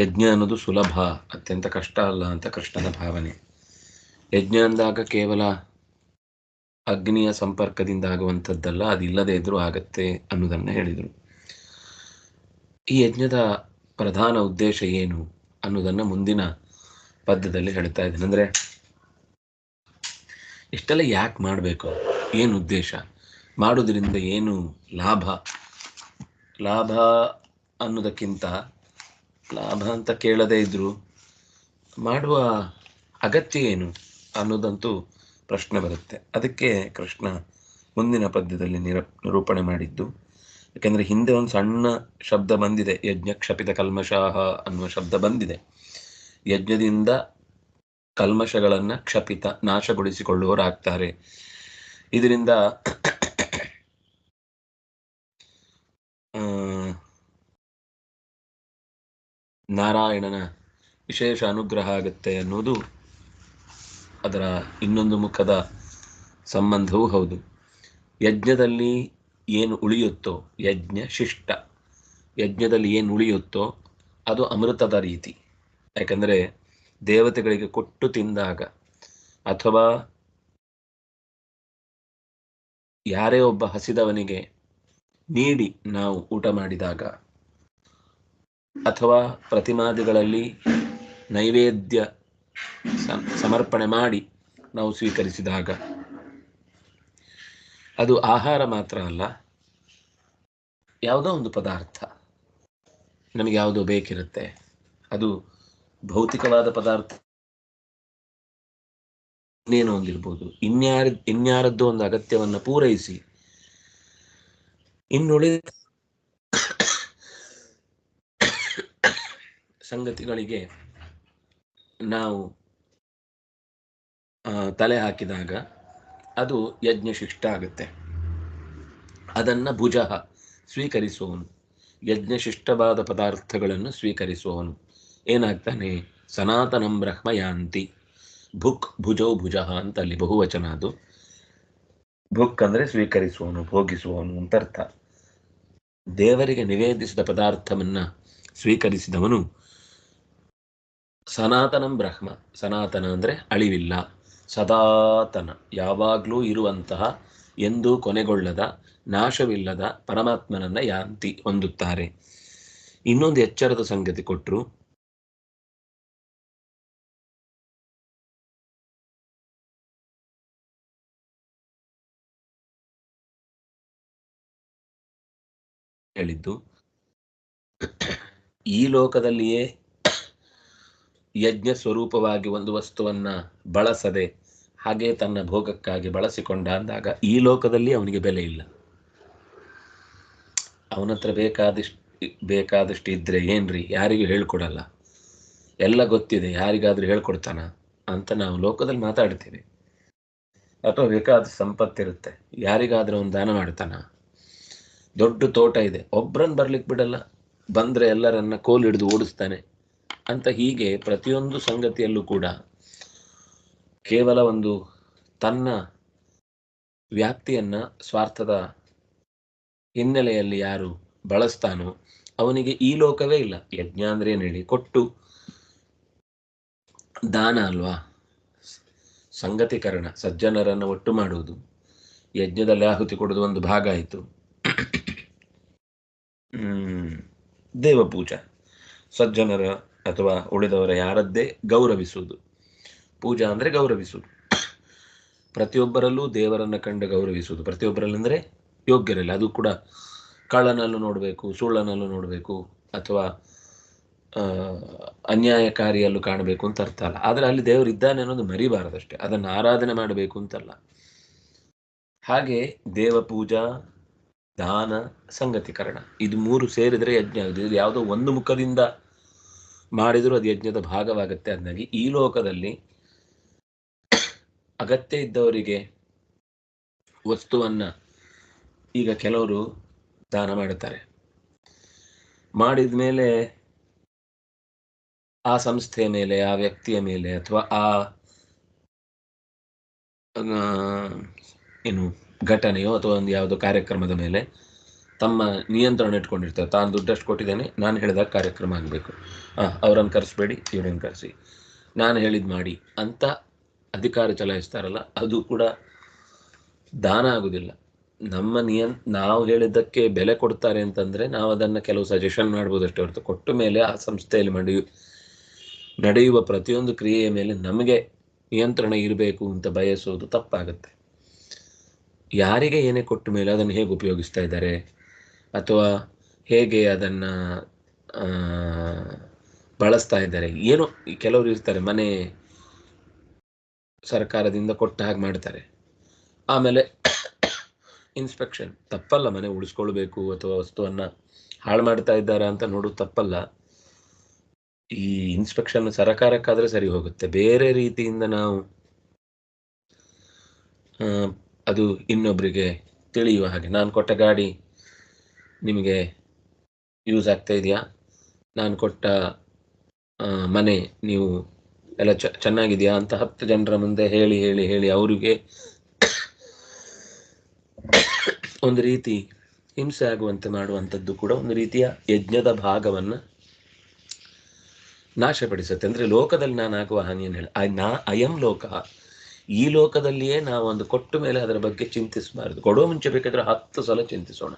ಯಜ್ಞ ಅನ್ನೋದು ಸುಲಭ, ಅತ್ಯಂತ ಕಷ್ಟ ಅಲ್ಲ ಅಂತ ಕೃಷ್ಣನ ಭಾವನೆ. ಯಜ್ಞ ಅಂದಾಗ ಕೇವಲ ಅಗ್ನಿಯ ಸಂಪರ್ಕದಿಂದ ಆಗುವಂಥದ್ದಲ್ಲ, ಅದಿಲ್ಲದೆ ಇದ್ರೂ ಆಗತ್ತೆ ಅನ್ನೋದನ್ನ ಹೇಳಿದರು. ಈ ಯಜ್ಞದ ಪ್ರಧಾನ ಉದ್ದೇಶ ಏನು ಅನ್ನೋದನ್ನು ಮುಂದಿನ ಪದ್ಯದಲ್ಲಿ ಹೇಳ್ತಾ ಇದ್ದೇನೆ. ಅಂದ್ರೆ ಇಷ್ಟೆಲ್ಲ ಯಾಕೆ ಮಾಡಬೇಕು? ಏನು ಉದ್ದೇಶ? ಮಾಡೋದ್ರಿಂದ ಏನು ಲಾಭ? ಲಾಭ ಅನ್ನೋದಕ್ಕಿಂತ ಲಾಭ ಅಂತ ಕೇಳದೇ ಇದ್ರು ಮಾಡುವ ಅಗತ್ಯ ಏನು ಅನ್ನೋದಂತೂ ಪ್ರಶ್ನೆ ಬರುತ್ತೆ. ಅದಕ್ಕೆ ಕೃಷ್ಣ ಮುಂದಿನ ಪದ್ಯದಲ್ಲಿ ನಿರ, ನಿರೂಪಣೆ ಮಾಡಿದ್ದು, ಯಾಕೆಂದರೆ ಹಿಂದೆ ಒಂದು ಸಣ್ಣ ಶಬ್ದ ಬಂದಿದೆ, ಯಜ್ಞ ಕ್ಷಪಿತ ಕಲ್ಮಷಾಹ ಅನ್ನುವ ಶಬ್ದ ಬಂದಿದೆ. ಯಜ್ಞದಿಂದ ಕಲ್ಮಶಗಳನ್ನು ಕ್ಷಪಿತ ನಾಶಗೊಳಿಸಿಕೊಳ್ಳುವರಾಗ್ತಾರೆ ಇದರಿಂದ ಆ, ನಾರಾಯಣನ ವಿಶೇಷ ಅನುಗ್ರಹ ಆಗುತ್ತೆ ಅನ್ನೋದು ಅದರ ಇನ್ನೊಂದು ಮುಖದ ಸಂಬಂಧವೂ ಹೌದು. ಯಜ್ಞದಲ್ಲಿ ಏನು ಉಳಿಯುತ್ತೋ, ಯಜ್ಞ ಶಿಷ್ಟ, ಯಜ್ಞದಲ್ಲಿ ಏನು ಉಳಿಯುತ್ತೋ ಅದು ಅಮೃತದ ರೀತಿ. ಯಾಕಂದರೆ ದೇವತೆಗಳಿಗೆ ಕೊಟ್ಟು ತಿಂದಾಗ ಅಥವಾ ಯಾರೇ ಒಬ್ಬ ಹಸಿದವನಿಗೆ ನೀಡಿ ನಾವು ಊಟ ಮಾಡಿದಾಗ ಅಥವಾ ಪ್ರತಿಮಾದಿಗಳಲ್ಲಿ ನೈವೇದ್ಯ ಸಮರ್ಪಣೆ ಮಾಡಿ ನಾವು ಸ್ವೀಕರಿಸಿದಾಗ. ಅದು ಆಹಾರ ಮಾತ್ರ ಅಲ್ಲ, ಯಾವುದೋ ಒಂದು ಪದಾರ್ಥ ನಮಗೆ ಯಾವುದೋ ಬೇಕಿರುತ್ತೆ. ಅದು ಭೌತಿಕವಾದ ಪದಾರ್ಥ ಇನ್ನೇನು ಒಂದಿರ್ಬೋದು. ಇನ್ಯಾರ, ಇನ್ಯಾರದ್ದು ಒಂದು ಅಗತ್ಯವನ್ನ ಪೂರೈಸಿ ಇನ್ನುಳಿದ ಸಂಗತಿಗಳಿಗೆ ನಾವು ತಲೆ ಹಾಕಿದಾಗ ಅದು ಯಜ್ಞ ಶಿಷ್ಟ ಆಗುತ್ತೆ. ಅದನ್ನ ಭುಜ ಸ್ವೀಕರಿಸುವವನು, ಯಜ್ಞಶಿಷ್ಟವಾದ ಪದಾರ್ಥಗಳನ್ನು ಸ್ವೀಕರಿಸುವವನು. ಏನಾಗ್ತಾನೆ? ಸನಾತನಂ ಬ್ರಹ್ಮ ಯಾಂತಿ. ಭುಕ್ ಭುಜೋ ಭುಜ ಅಂತ ಅಲ್ಲಿ ಬಹುವಚನ ಅದು. ಭುಕ್ ಅಂದ್ರೆ ಸ್ವೀಕರಿಸುವವನು, ಭೋಗಿಸುವವನು ಅಂತ ಅರ್ಥ. ದೇವರಿಗೆ ನಿವೇದಿಸಿದ ಪದಾರ್ಥವನ್ನ ಸ್ವೀಕರಿಸಿದವನು ಸನಾತನಂ ಬ್ರಹ್ಮ. ಸನಾತನ ಅಂದ್ರೆ ಅಳಿವಿಲ್ಲ. ಸದಾತನ. ಯಾವಾಗಲೂ ಇರುವಂತಹ ಎಂದೂ ಕೊನೆಗೊಳ್ಳದ, ನಾಶವಿಲ್ಲದ ಪರಮಾತ್ಮನನ್ನ ಯಾಂತಿ ಹೊಂದುತ್ತಾರೆ. ಇನ್ನೊಂದು ಎಚ್ಚರದ ಸಂಗತಿ ಕೊಟ್ಟರು ಹೇಳಿದ್ದು, ಈ ಲೋಕದಲ್ಲಿಯೇ ಯಜ್ಞ ಸ್ವರೂಪವಾಗಿ ಒಂದು ವಸ್ತುವನ್ನ ಬಳಸದೆ ಹಾಗೆ ತನ್ನ ಭೋಗಕ್ಕಾಗಿ ಬಳಸಿಕೊಂಡ ಅಂದಾಗ ಈ ಲೋಕದಲ್ಲಿ ಅವನಿಗೆ ಬೆಲೆ ಇಲ್ಲ. ಅವನತ್ರ ಬೇಕಾದಷ್ಟು ಬೇಕಾದಷ್ಟು ಇದ್ರೆ ಏನ್ರಿ? ಯಾರಿಗೂ ಹೇಳ್ಕೊಡಲ್ಲ. ಎಲ್ಲ ಗೊತ್ತಿದೆ, ಯಾರಿಗಾದ್ರೂ ಹೇಳ್ಕೊಡ್ತಾನ ಅಂತ ನಾವು ಲೋಕದಲ್ಲಿ ಮಾತಾಡ್ತೀವಿ. ಅಥವಾ ಬೇಕಾದ ಸಂಪತ್ತಿರುತ್ತೆ, ಯಾರಿಗಾದ್ರೂ ಅವನು ದಾನ ಮಾಡ್ತಾನ? ದೊಡ್ಡ ತೋಟ ಇದೆ ಒಬ್ರನ್ನ ಬರ್ಲಿಕ್ಕೆ ಬಿಡಲ್ಲ. ಬಂದ್ರೆ ಎಲ್ಲರನ್ನ ಕೋಲ್ ಹಿಡಿದು ಓಡಿಸ್ತಾನೆ. ಅಂತ ಹೀಗೆ ಪ್ರತಿಯೊಂದು ಸಂಗತಿಯಲ್ಲೂ ಕೂಡ ಕೇವಲ ಒಂದು ತನ್ನ ವ್ಯಾಪ್ತಿಯನ್ನ, ಸ್ವಾರ್ಥದ ಹಿನ್ನೆಲೆಯಲ್ಲಿ ಯಾರು ಬಳಸ್ತಾನೋ ಅವನಿಗೆ ಈ ಲೋಕವೇ ಇಲ್ಲ. ಯಜ್ಞ ಅಂದ್ರೆ ಹೇಳಿ ಕೊಟ್ಟು ದಾನ ಅಲ್ವಾ? ಸಂಗತೀಕರಣ, ಸಜ್ಜನರನ್ನು ಒಟ್ಟು ಮಾಡುವುದು. ಯಜ್ಞದಲ್ಲಿ ಆಹುತಿ ಕೊಡೋದು ಒಂದು ಭಾಗ ಆಯಿತು. ಹ್ಮ್, ದೇವಪೂಜಾ. ಸಜ್ಜನರ ಅಥವಾ ಉಳಿದವರ ಯಾರದ್ದೇ ಗೌರವಿಸುವುದು. ಪೂಜಾ ಅಂದ್ರೆ ಗೌರವಿಸುವುದು. ಪ್ರತಿಯೊಬ್ಬರಲ್ಲೂ ದೇವರನ್ನ ಕಂಡು ಗೌರವಿಸುವುದು. ಪ್ರತಿಯೊಬ್ಬರಲ್ಲಿ ಅಂದ್ರೆ ಯೋಗ್ಯರಲ್ಲಿ. ಅದು ಕೂಡ ಕಳ್ಳನಲ್ಲೂ ನೋಡಬೇಕು ಸುಳ್ಳನಲ್ಲೂ ನೋಡಬೇಕು, ಅಥವಾ ಅನ್ಯಾಯಕಾರಿಯಲ್ಲೂ ಕಾಣಬೇಕು ಅಂತ ಅರ್ಥ ಅಲ್ಲ. ಆದರೆ ಅಲ್ಲಿ ದೇವರು ಇದ್ದಾನೆ ಅನ್ನೋದು ಮರಿಬಾರದಷ್ಟೇ. ಅದನ್ನು ಆರಾಧನೆ ಮಾಡಬೇಕು ಅಂತಲ್ಲ. ಹಾಗೆ ದೇವ ಪೂಜಾ, ದಾನ, ಸಂಗತೀಕರಣ. ಇದು ಮೂರು ಸೇರಿದ್ರೆ ಯಜ್ಞ. ಆಗುತ್ತೆ ಇದು ಯಾವುದೋ ಒಂದು ಮುಖದಿಂದ ಮಾಡಿದರೂ ಅದು ಯಜ್ಞದ ಭಾಗವಾಗುತ್ತೆ ಅಂದಾಗಿ. ಈ ಲೋಕದಲ್ಲಿ ಅಗತ್ಯ ಇದ್ದವರಿಗೆ ವಸ್ತುವನ್ನ ಈಗ ಕೆಲವರು ದಾನ ಮಾಡುತ್ತಾರೆ. ಮಾಡಿದ ಮೇಲೆ ಆ ಸಂಸ್ಥೆಯ ಮೇಲೆ ಆ ವ್ಯಕ್ತಿಯ ಮೇಲೆ ಅಥವಾ ಆ, ಏನು ಘಟನೆಯೋ ಅಥವಾ ಒಂದು ಯಾವುದೋ ಕಾರ್ಯಕ್ರಮದ ಮೇಲೆ ತಮ್ಮ ನಿಯಂತ್ರಣ ಇಟ್ಕೊಂಡಿರ್ತಾರೆ. ತಾನು ದುಡ್ಡಷ್ಟು ಕೊಟ್ಟಿದ್ದೇನೆ, ನಾನು ಹೇಳಿದಾಗ ಕಾರ್ಯಕ್ರಮ ಆಗಬೇಕು. ಹಾಂ ಅವರನ್ನು ಕರೆಸ್ಬೇಡಿ ಇವ್ರನ್ನ ಕರೆಸಿ. ನಾನು ಹೇಳಿದ್ ಮಾಡಿ ಅಂತ ಅಧಿಕಾರ ಚಲಾಯಿಸ್ತಾರಲ್ಲ, ಅದು ಕೂಡ ದಾನ ಆಗೋದಿಲ್ಲ. ನಮ್ಮ ನಿಯಂ, ನಾವು ಹೇಳಿದ್ದಕ್ಕೆ ಬೆಲೆ ಕೊಡ್ತಾರೆ ಅಂತಂದ್ರೆ ನಾವು ಅದನ್ನು ಕೆಲವು ಸಜೆಷನ್ ಮಾಡ್ಬೋದಷ್ಟೇ ಹೊರತು. ಕೊಟ್ಟ ಮೇಲೆ ಆ ಸಂಸ್ಥೆಯಲ್ಲಿ ನಡೆಯು ನಡೆಯುವ ಪ್ರತಿಯೊಂದು ಕ್ರಿಯೆಯ ಮೇಲೆ ನಮಗೆ ನಿಯಂತ್ರಣ ಇರಬೇಕು ಅಂತ ಬಯಸೋದು ತಪ್ಪಾಗುತ್ತೆ. ಯಾರಿಗೆ ಏನೇ ಕೊಟ್ಟ ಮೇಲೆ ಅದನ್ನು ಹೇಗೆ ಉಪಯೋಗಿಸ್ತಾ ಇದ್ದಾರೆ? ಅಥವಾ ಹೇಗೆ ಅದನ್ನ ಬಳಸ್ತಾ ಇದ್ದಾರೆ? ಏನು ಕೆಲವರು ಇರ್ತಾರೆ, ಮನೆ ಸರ್ಕಾರದಿಂದ ಕೊಟ್ಟ ಹಾಗೆ ಮಾಡ್ತಾರೆ. ಆಮೇಲೆ ಇನ್ಸ್ಪೆಕ್ಷನ್ ತಪ್ಪಲ್ಲ, ಮನೆ ಉಳಿಸ್ಕೊಳ್ಬೇಕು ಅಥವಾ ವಸ್ತುವನ್ನು ಹಾಳು ಮಾಡ್ತಾ ಇದ್ದಾರೆ ಅಂತ ನೋಡೋದು ತಪ್ಪಲ್ಲ. ಈ ಇನ್ಸ್ಪೆಕ್ಷನ್ ಸರಕಾರಕ್ಕಾದ್ರೆ ಸರಿ ಹೋಗುತ್ತೆ. ಬೇರೆ ರೀತಿಯಿಂದ ನಾವು ಅದು ಇನ್ನೊಬ್ಬರಿಗೆ ತಿಳಿಯುವ ಹಾಗೆ. ನಾನು ಕೊಟ್ಟ ಗಾಡಿ ನಿಮಗೆ ಯೂಸ್ ಆಗ್ತಾ ಇದೆಯಾ? ನಾನು ಕೊಟ್ಟ ಮನೆ ನೀವು ಎಲ್ಲ ಚ, ಚೆನ್ನಾಗಿದೆಯಾ ಅಂತ ಹತ್ತು ಜನರ ಮುಂದೆ ಹೇಳಿ ಹೇಳಿ ಹೇಳಿ ಅವರಿಗೆ ಒಂದು ರೀತಿ ಹಿಂಸೆ ಆಗುವಂತೆ ಮಾಡುವಂಥದ್ದು ಕೂಡ ಒಂದು ರೀತಿಯ ಯಜ್ಞದ ಭಾಗವನ್ನು ನಾಶಪಡಿಸುತ್ತೆ. ಅಂದರೆ ಲೋಕದಲ್ಲಿ ನಾನು ಆಗುವ ಹಾನಿಯನ್ನು ಹೇಳಿ? ನಾ, ಅಯಂ ಲೋಕ. ಈ ಲೋಕದಲ್ಲಿಯೇ ನಾವು ಒಂದು ಕೊಟ್ಟ ಮೇಲೆ ಅದರ ಬಗ್ಗೆ ಚಿಂತಿಸಬಾರದು. ಕೊಡೋ ಮುಂಚೆ ಬೇಕಾದರೆ ಹತ್ತು ಸಲ ಚಿಂತಿಸೋಣ.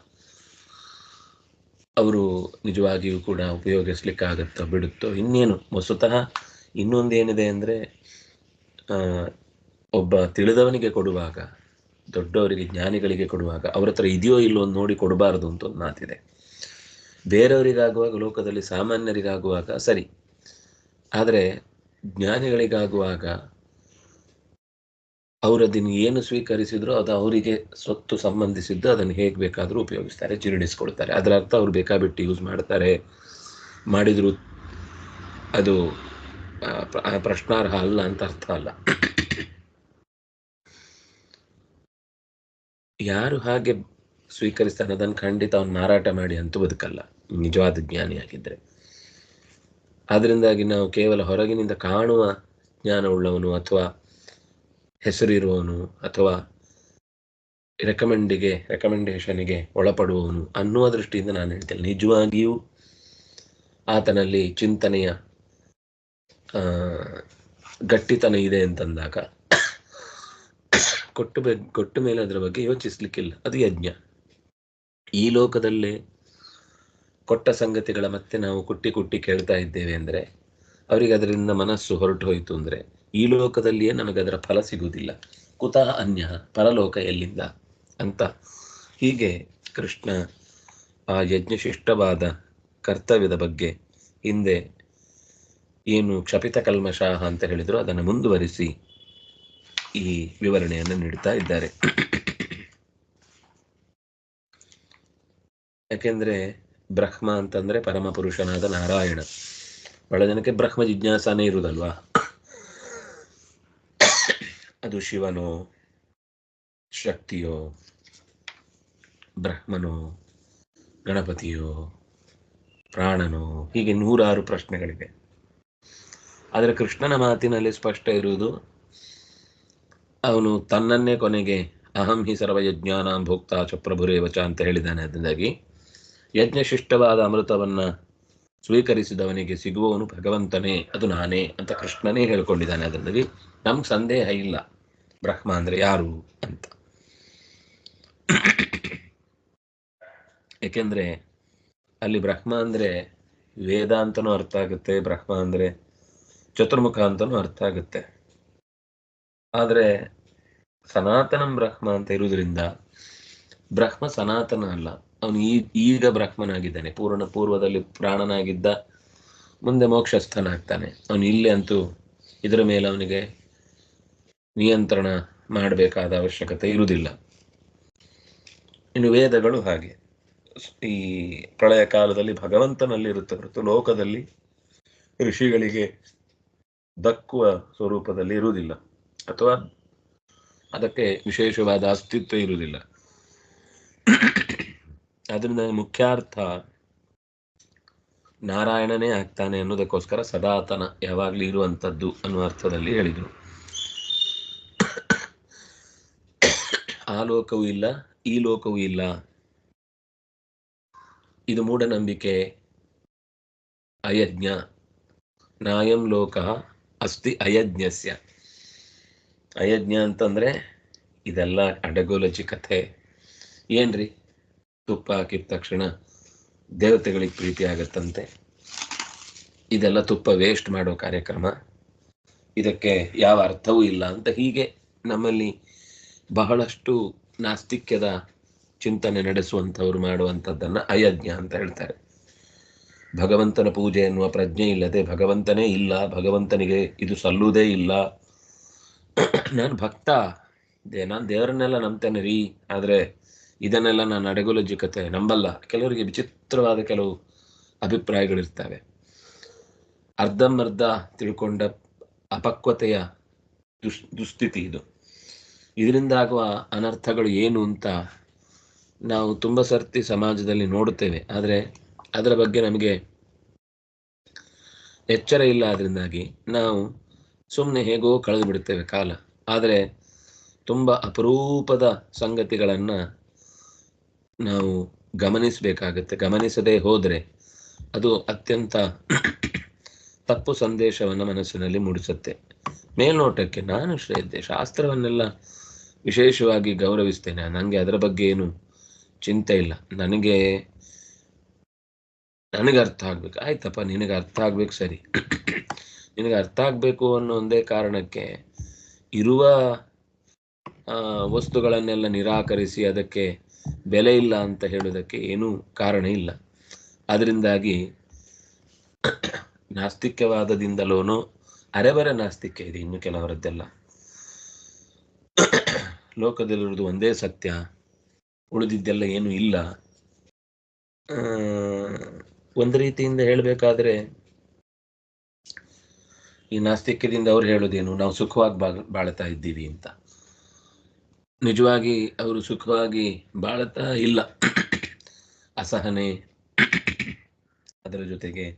ಅವರು ನಿಜವಾಗಿಯೂ ಕೂಡ ಉಪಯೋಗಿಸ್ಲಿಕ್ಕಾಗತ್ತೋ ಬಿಡುತ್ತೋ? ಇನ್ನೇನು? ವಸ್ತುತಃ ಇನ್ನೊಂದೇನಿದೆ ಅಂದರೆ ಒಬ್ಬ ತಿಳಿದವನಿಗೆ ಕೊಡುವಾಗ, ದೊಡ್ಡವರಿಗೆ, ಜ್ಞಾನಿಗಳಿಗೆ ಕೊಡುವಾಗ, ಅವ್ರ ಹತ್ರ ಇದೆಯೋ ಇಲ್ಲೋ ಒಂದು ನೋಡಿ ಕೊಡಬಾರದು ಅಂತ ಒಂದು ಮಾತಿದೆ. ಬೇರೆಯವರಿಗಾಗುವಾಗ, ಲೋಕದಲ್ಲಿ ಸಾಮಾನ್ಯರಿಗಾಗುವಾಗ, ಸರಿ. ಆದರೆ ಜ್ಞಾನಿಗಳಿಗಾಗುವಾಗ ಅವರದನ್ನು ಏನು ಸ್ವೀಕರಿಸಿದ್ರು ಅದು ಅವರಿಗೆ ಸ್ವತ್ತು ಸಂಬಂಧಿಸಿದ್ದು ಅದನ್ನು ಹೇಗೆ ಬೇಕಾದರೂ ಉಪಯೋಗಿಸ್ತಾರೆ, ಜೀರ್ಣಿಸ್ಕೊಳ್ತಾರೆ. ಅದರ ಅರ್ಥ ಅವ್ರು ಬೇಕಾಬಿಟ್ಟು ಯೂಸ್ ಮಾಡ್ತಾರೆ. ಮಾಡಿದ್ರು ಅದು ಪ್ರಶ್ನಾರ್ಹ ಅಲ್ಲ ಅಂತ ಅರ್ಥ ಅಲ್ಲ. ಯಾರು ಹಾಗೆ ಸ್ವೀಕರಿಸ್ತಾನೆ ಅದನ್ನು ಖಂಡಿತ ಅವ್ನು ಮಾರಾಟ ಮಾಡಿ ಅಂತೂ ಬದುಕಲ್ಲ. ನಿಜವಾದ ಜ್ಞಾನಿಯಾಗಿದ್ದರೆ ಅದರಿಂದಾಗಿ ನಾವು ಕೇವಲ ಹೊರಗಿನಿಂದ ಕಾಣುವ ಜ್ಞಾನವುಳ್ಳವನು ಅಥವಾ ಹೆಸರಿರುವವನು ಅಥವಾ ರೆಕಮೆಂಡಿಗೆ ರೆಕಮೆಂಡೇಶನ್ಗೆ ಒಳಪಡುವವನು ಅನ್ನುವ ದೃಷ್ಟಿಯಿಂದ ನಾನು ಹೇಳ್ತೇನೆ. ನಿಜವಾಗಿಯೂ ಆತನಲ್ಲಿ ಚಿಂತನೆಯ ಗಟ್ಟಿತನ ಇದೆ ಅಂತಂದಾಗ ಕೊಟ್ಟು ಬೆ, ಕೊಟ್ಟ ಮೇಲೆ ಅದರ ಬಗ್ಗೆ ಯೋಚಿಸ್ಲಿಕ್ಕಿಲ್ಲ. ಅದು ಯಜ್ಞ. ಈ ಲೋಕದಲ್ಲೇ ಕೊಟ್ಟ ಸಂಗತಿಗಳ ಮತ್ತೆ ನಾವು ಕುಟ್ಟಿ ಕುಟ್ಟಿ ಕೇಳ್ತಾ ಇದ್ದೇವೆ ಅಂದರೆ ಅವರಿಗೆ ಅದರಿಂದ ಮನಸ್ಸು ಹೊರಟು ಹೋಯಿತು ಅಂದರೆ ಈ ಲೋಕದಲ್ಲಿಯೇ ನಮಗೆ ಅದರ ಫಲ ಸಿಗುವುದಿಲ್ಲ. ಕುತಃ ಅನ್ಯ ಪರಲೋಕ ಎಲ್ಲಿಂದ? ಅಂತ. ಹೀಗೆ ಕೃಷ್ಣ ಆ ಯಜ್ಞಶಿಷ್ಟವಾದ ಕರ್ತವ್ಯದ ಬಗ್ಗೆ ಹಿಂದೆ ಏನು ಕ್ಷಪಿತ ಕಲ್ಮಶಾಹ ಅಂತ ಹೇಳಿದ್ರು ಅದನ್ನು ಮುಂದುವರಿಸಿ ಈ ವಿವರಣೆಯನ್ನು ನೀಡ್ತಾ ಇದ್ದಾರೆ. ಯಾಕೆಂದ್ರೆ ಬ್ರಹ್ಮ ಅಂತಂದ್ರೆ ಪರಮ ಪುರುಷನಾದ ನಾರಾಯಣ. ಬಹಳ ಜನಕ್ಕೆ ಬ್ರಹ್ಮ ಜಿಜ್ಞಾಸನೇ ಇರುವುದಲ್ವಾ? ಅದು ಶಿವನೋ, ಶಕ್ತಿಯೋ, ಬ್ರಹ್ಮನೋ, ಗಣಪತಿಯೋ, ಪ್ರಾಣನೋ, ಹೀಗೆ ನೂರಾರು ಪ್ರಶ್ನೆಗಳಿವೆ. ಆದರೆ ಕೃಷ್ಣನ ಮಾತಿನಲ್ಲಿ ಸ್ಪಷ್ಟ ಇರುವುದು, ಅವನು ತನ್ನನ್ನೇ ಕೊನೆಗೆ ಅಹಂ ಹಿ ಸರ್ವಯಜ್ಞಾನಾಂ ಭೋಕ್ತ ಚ ಪ್ರಭುರೇವಚ ಅಂತ ಹೇಳಿದ್ದಾನೆ. ಅದರಿಂದಾಗಿ ಯಜ್ಞಶಿಷ್ಟವಾದ ಅಮೃತವನ್ನ ಸ್ವೀಕರಿಸಿದವನಿಗೆ ಸಿಗುವವನು ಭಗವಂತನೇ, ಅದು ನಾನೇ ಅಂತ ಕೃಷ್ಣನೇ ಹೇಳ್ಕೊಂಡಿದ್ದಾನೆ. ಅದರಿಂದಾಗಿ ನಮ್ಗೆ ಸಂದೇಹ ಇಲ್ಲ. ಬ್ರಹ್ಮ ಅಂದ್ರೆ ಯಾರು ಅಂತ. ಏಕೆಂದ್ರೆ ಅಲ್ಲಿ ಬ್ರಹ್ಮ ಅಂದ್ರೆ ವೇದ ಅಂತನೂ ಅರ್ಥ ಆಗುತ್ತೆ, ಬ್ರಹ್ಮ ಅಂದ್ರೆ ಚತುರ್ಮುಖ ಅಂತನೂ ಅರ್ಥ ಆಗುತ್ತೆ. ಆದರೆ ಸನಾತನಂ ಬ್ರಹ್ಮ ಅಂತ ಇರುವುದರಿಂದ ಬ್ರಹ್ಮ ಸನಾತನ ಅಲ್ಲ. ಅವನು ಈಗ ಬ್ರಹ್ಮನಾಗಿದ್ದಾನೆ. ಪೂರ್ಣ, ಪೂರ್ವದಲ್ಲಿ ಪ್ರಾಣನಾಗಿದ್ದ ಮುಂದೆ ಮೋಕ್ಷಸ್ಥನಾಗ್ತಾನೆ. ಅವನು ಇಲ್ಲೇ ಅಂತೂ ಇದರ ಮೇಲೆ ಅವನಿಗೆ ನಿಯಂತ್ರಣ ಮಾಡಬೇಕಾದ ಅವಶ್ಯಕತೆ ಇರುವುದಿಲ್ಲ. ಇನ್ನು ವೇದಗಳು ಹಾಗೆ. ಈ ಪ್ರಳಯ ಕಾಲದಲ್ಲಿ ಭಗವಂತನಲ್ಲಿ ಇರುತ್ತೆ ಹೊರತು ಲೋಕದಲ್ಲಿ ಋಷಿಗಳಿಗೆ ದಕ್ಕುವ ಸ್ವರೂಪದಲ್ಲಿ ಇರುವುದಿಲ್ಲ. ಅಥವಾ ಅದಕ್ಕೆ ವಿಶೇಷವಾದ ಅಸ್ತಿತ್ವ ಇರುವುದಿಲ್ಲ. ಅದರಿಂದ ಮುಖ್ಯಾರ್ಥ ನಾರಾಯಣನೇ ಆಗ್ತಾನೆ ಅನ್ನೋದಕ್ಕೋಸ್ಕರ ಸದಾತನ ಯಾವಾಗಲೂ ಇರುವಂಥದ್ದು ಅನ್ನುವ ಅರ್ಥದಲ್ಲಿ ಹೇಳಿದರು. ಆ ಲೋಕವೂ ಇಲ್ಲ, ಈ ಲೋಕವೂ ಇಲ್ಲ. ಇದು ಮೂಢನಂಬಿಕೆ. ಅಯಜ್ಞ. ನಾಯಂ ಲೋಕ ಅಸ್ತಿ ಅಯಜ್ಞಸ್ಯ. ಅಯಜ್ಞ ಅಂತಂದ್ರೆ ಇದೆಲ್ಲ ಅಡಗೋಲಜಿ ಕಥೆ. ಏನ್ರಿ? ತುಪ್ಪ ಹಾಕಿದ ತಕ್ಷಣ ದೇವತೆಗಳಿಗೆ ಪ್ರೀತಿ ಆಗತ್ತಂತೆ. ಇದೆಲ್ಲ ತುಪ್ಪ ವೇಸ್ಟ್ ಮಾಡೋ ಕಾರ್ಯಕ್ರಮ. ಇದಕ್ಕೆ ಯಾವ ಅರ್ಥವೂ ಇಲ್ಲ ಅಂತ ಹೀಗೆ ನಮ್ಮಲ್ಲಿ ಬಹಳಷ್ಟು ನಾಸ್ತಿಕ್ಯದ ಚಿಂತನೆ ನಡೆಸುವಂಥವ್ರು ಮಾಡುವಂಥದ್ದನ್ನು ಅಯಜ್ಞ ಅಂತ ಹೇಳ್ತಾರೆ. ಭಗವಂತನ ಪೂಜೆ ಎನ್ನುವ ಪ್ರಜ್ಞೆ ಇಲ್ಲದೆ ಭಗವಂತನೇ ಇಲ್ಲ, ಭಗವಂತನಿಗೆ ಇದು ಸಲ್ಲುವುದೇ ಇಲ್ಲ. ನಾನು ಭಕ್ತ, ದೇ, ನಾನು ದೇವರನ್ನೆಲ್ಲ ನಂಬ್ತೇನೆ ರೀ, ಆದರೆ ಇದನ್ನೆಲ್ಲ ನಾನು ಅಡಗುಲಜ್ಜಿ ಕತೆ ನಂಬಲ್ಲ. ಕೆಲವರಿಗೆ ವಿಚಿತ್ರವಾದ ಕೆಲವು ಅಭಿಪ್ರಾಯಗಳಿರ್ತವೆ. ಅರ್ಧಂಬರ್ಧ ತಿಳ್ಕೊಂಡ ಅಪಕ್ವತೆಯ ದುಸ್, ದುಸ್ಥಿತಿ ಇದು. ಇದರಿಂದ ಆಗುವ ಅನರ್ಥಗಳು ಏನು ಅಂತ ನಾವು ತುಂಬ ಸರ್ತಿ ಸಮಾಜದಲ್ಲಿ ನೋಡುತ್ತೇವೆ. ಆದರೆ ಅದರ ಬಗ್ಗೆ ನಮಗೆ ಎಚ್ಚರ ಇಲ್ಲ ಅದರಿಂದಾಗಿ ನಾವು ಸುಮ್ಮನೆ ಹೇಗೋ ಕಳೆದು ಬಿಡುತ್ತೇವೆ ಕಾಲ. ಆದರೆ ತುಂಬ ಅಪರೂಪದ ಸಂಗತಿಗಳನ್ನು ನಾವು ಗಮನಿಸಬೇಕಾಗತ್ತೆ. ಗಮನಿಸದೇ ಹೋದರೆ ಅದು ಅತ್ಯಂತ ತಪ್ಪು ಸಂದೇಶವನ್ನು ಮನಸ್ಸಿನಲ್ಲಿ ಮೂಡಿಸುತ್ತೆ. ಮೇಲ್ನೋಟಕ್ಕೆ ನಾನು ಶ್ರೇಯದ್ದೆ ಶಾಸ್ತ್ರವನ್ನೆಲ್ಲ ವಿಶೇಷವಾಗಿ ಗೌರವಿಸ್ತೇನೆ. ನನಗೆ ಅದರ ಬಗ್ಗೆ ಏನು ಚಿಂತೆ ಇಲ್ಲ. ನನಗೆ ನನಗೆ ಅರ್ಥ ಆಗ್ಬೇಕು. ಆಯ್ತಪ್ಪ, ನಿನಗೆ ಅರ್ಥ ಆಗ್ಬೇಕು, ಸರಿ. ನಿನಗೆ ಅರ್ಥ ಆಗಬೇಕು ಅನ್ನೋ ಒಂದೇ ಕಾರಣಕ್ಕೆ ಇರುವ ವಸ್ತುಗಳನ್ನೆಲ್ಲ ನಿರಾಕರಿಸಿ ಅದಕ್ಕೆ ಬೆಲೆ ಇಲ್ಲ ಅಂತ ಹೇಳೋದಕ್ಕೆ ಏನೂ ಕಾರಣ ಇಲ್ಲ. ಅದರಿಂದಾಗಿ ನಾಸ್ತಿಕ್ಯವಾದದಿಂದಲೋನೋ ಅರೆಬರೆ ನಾಸ್ತಿಕ್ಯ ಇದೆ ಇನ್ನು ಕೆಲವರದ್ದೆಲ್ಲ. ಲೋಕದಲ್ಲಿರುವುದು ಒಂದೇ ಸತ್ಯ. ಉಳಿದಿದ್ದೆಲ್ಲ ಏನು ಇಲ್ಲ. ಒಂದು ರೀತಿಯಿಂದ ಹೇಳಬೇಕಾದ್ರೆ, ಈ ನಾಸ್ತಿಕ್ಯದಿಂದ ಅವ್ರು ಹೇಳೋದೇನು, ನಾವು ಸುಖವಾಗಿ ಬಾಳ್ತಾ ಇದ್ದೀವಿ ಅಂತ. ನಿಜವಾಗಿ ಅವರು ಸುಖವಾಗಿ ಬಾಳ್ತಾ ಇಲ್ಲ. ಅಸಹನೆ. ಅದರ ಜೊತೆಗೆ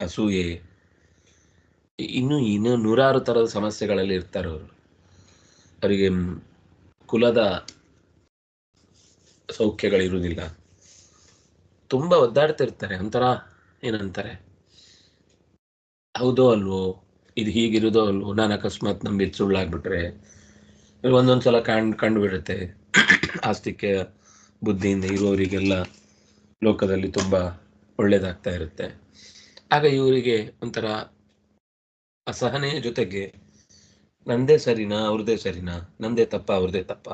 ಅಸೂಯೆ. ಇನ್ನು ಇನ್ನೂ ನೂರಾರು ಥರದ ಸಮಸ್ಯೆಗಳಲ್ಲಿ ಇರ್ತಾರೆ ಅವರು. ಅವರಿಗೆ ಕುಲದ ಸೌಖ್ಯಗಳಿರುವುದಿಲ್ಲ. ತುಂಬ ಒದ್ದಾಡ್ತಿರ್ತಾರೆ ಒಂಥರ ಏನಂತಾರೆ? ಹೌದೋ ಅಲ್ವೋ? ಇದು ಹೀಗಿರೋದೋ ಅಲ್ವೋ? ನಾನು ಅಕಸ್ಮಾತ್ ನಂಬಿ ಸುಳ್ಳಾಗ್ಬಿಟ್ರೆ? ಒಂದೊಂದು ಸಲ ಕಂಡು ಕಂಡುಬಿಡುತ್ತೆ. ಆಸ್ತಿಕ್ಯ, ಬುದ್ಧಿಯಿಂದ ಇರುವವರಿಗೆಲ್ಲ ಲೋಕದಲ್ಲಿ ತುಂಬ ಒಳ್ಳೇದಾಗ್ತಾ ಇರುತ್ತೆ. ಆಗ ಇವರಿಗೆ ಒಂಥರ ಅಸಹನೆಯ ಜೊತೆಗೆ ನಂದೇ ಸರಿನಾ, ಅವ್ರದೇ ಸರಿನಾ? ನಂದೇ ತಪ್ಪ, ಅವ್ರದೇ ತಪ್ಪ?